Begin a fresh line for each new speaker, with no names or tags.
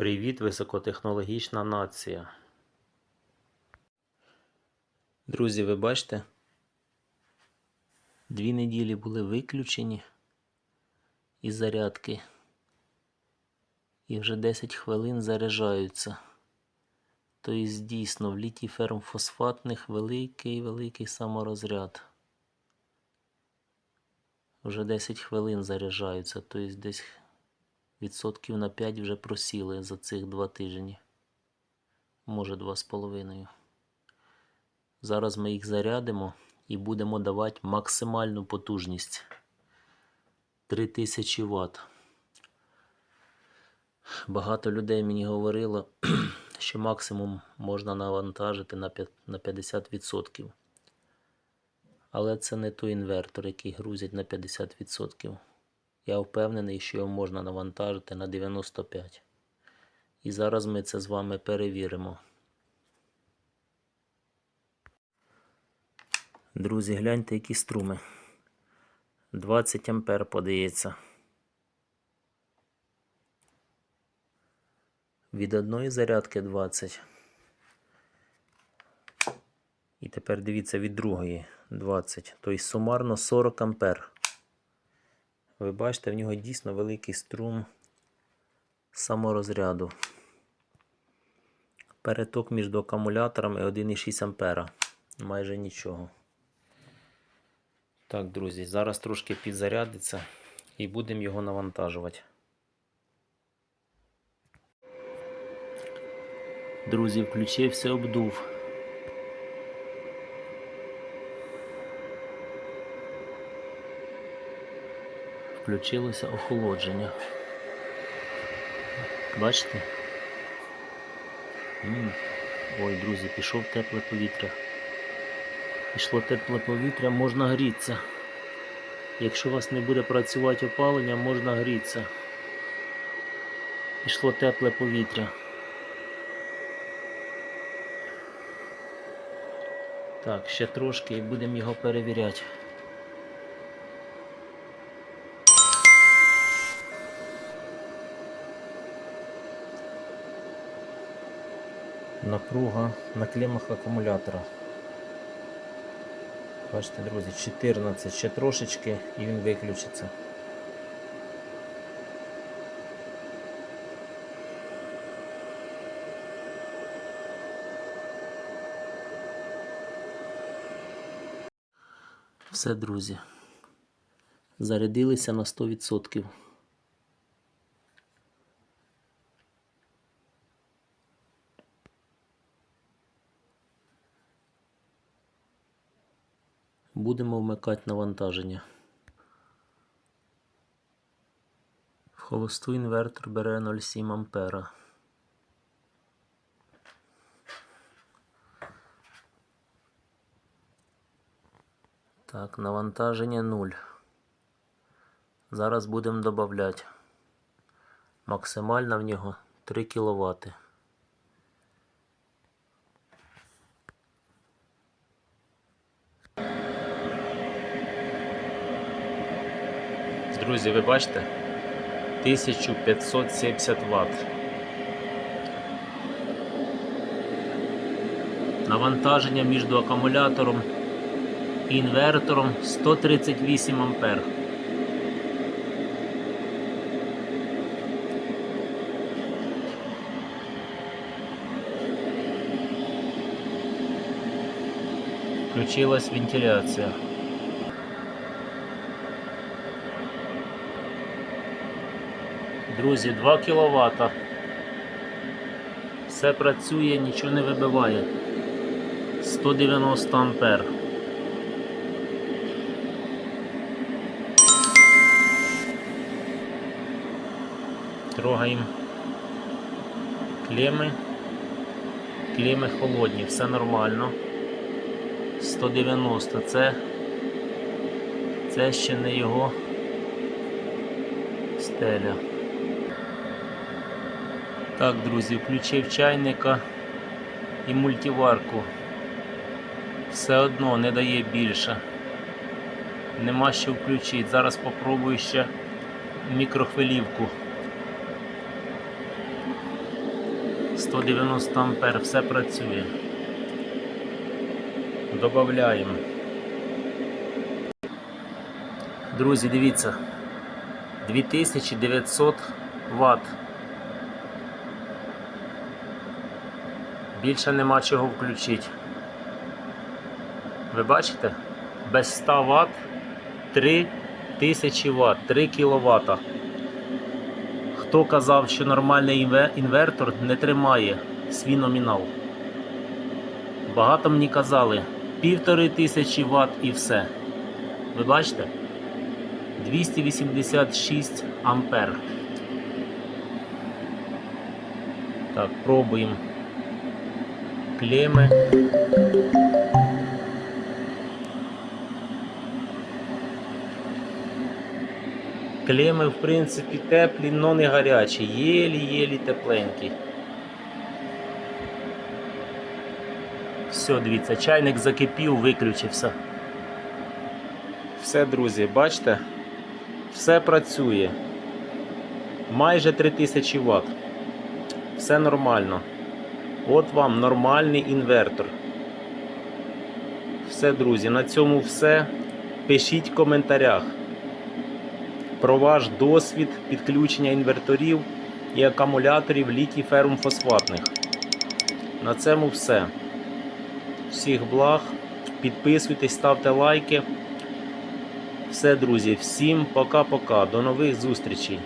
Привіт, високотехнологічна нація. Друзі, ви бачите? Дві неділі були виключені із зарядки. І вже 10 хвилин заряджаються. Тобто, дійсно, в літій фермфосфатних великий-великий саморозряд. Вже 10 хвилин заряджаються, тобто десь відсотків на 5 вже просіли за цих два тижні. Може, два з половиною. Зараз ми їх зарядимо і будемо давати максимальну потужність 3000 Вт. Багато людей мені говорило, що максимум можна навантажити на 50%. Але це не той інвертор, який грузять на 50%. Я впевнений, що його можна навантажити на 95%. І зараз ми це з вами перевіримо. Друзі, гляньте, які струми. 20 ампер подається. Від одної зарядки 20. І тепер дивіться від другої 20. Тобто сумарно 40 ампер. Ви бачите, в нього дійсно великий струм саморозряду. Переток між акумуляторами 1,6 ампера. Майже нічого. Так, друзі, зараз трошки підзарядиться і будемо його навантажувати. Друзі, включився обдув. Включилося охолодження. Бачите? Ой, друзі, пішов тепле повітря. Пішло тепле повітря, можна грітися. Якщо у вас не буде працювати опалення, можна грітися. Пішло тепле повітря. Так, ще трошки і будемо його перевіряти. Напруга на клемах акумулятора. Бачите, друзі, 14, ще трошечки і він виключиться. Все, друзі. Зарядилися на 100%. Будемо вмикати навантаження. В холосту інвертор бере 0,7 ампера. Так, навантаження 0. Зараз будемо додати. Максимально в нього 3 кВт. Друзі, ви бачите? 1570 Вт. Навантаження між акумулятором і інвертором 138 ампер. Включилась вентиляція. Друзі, 2 кВт. Все працює, нічого не вибиває. 190 ампер. Трогаємо клеми. Клеми холодні, все нормально. 190 це, це ще не його стеля. Так, друзі, включив чайника і мультиварку. Все одно не дає більше. Нема що включити. Зараз попробую ще мікрохвилівку. 190 ампер, все працює. Добавляємо. Друзі, дивіться. 2900 Вт. Більше нема чого включити. Ви бачите? Без 100 Вт 3000 Вт, 3 кВт. Хто казав, що нормальний інвертор не тримає свій номінал? Багато мені казали, півтори тисячі Вт і все. Ви бачите? 286 ампер. Так, пробуємо клеми. Клеми, в принципі, теплі, але не гарячі. Єлі-єлі тепленькі. Все, дивіться, чайник закипів, виключився. Все, друзі, бачите? Все працює. Майже 3000 Вт. Все нормально. От вам нормальний інвертор. Все, друзі, на цьому все. Пишіть в коментарях про ваш досвід підключення інверторів і акумуляторів літій ферум фосфатних. На цьому все. Всіх благ. Підписуйтесь, ставте лайки. Все, друзі, всім пока-пока. До нових зустрічей.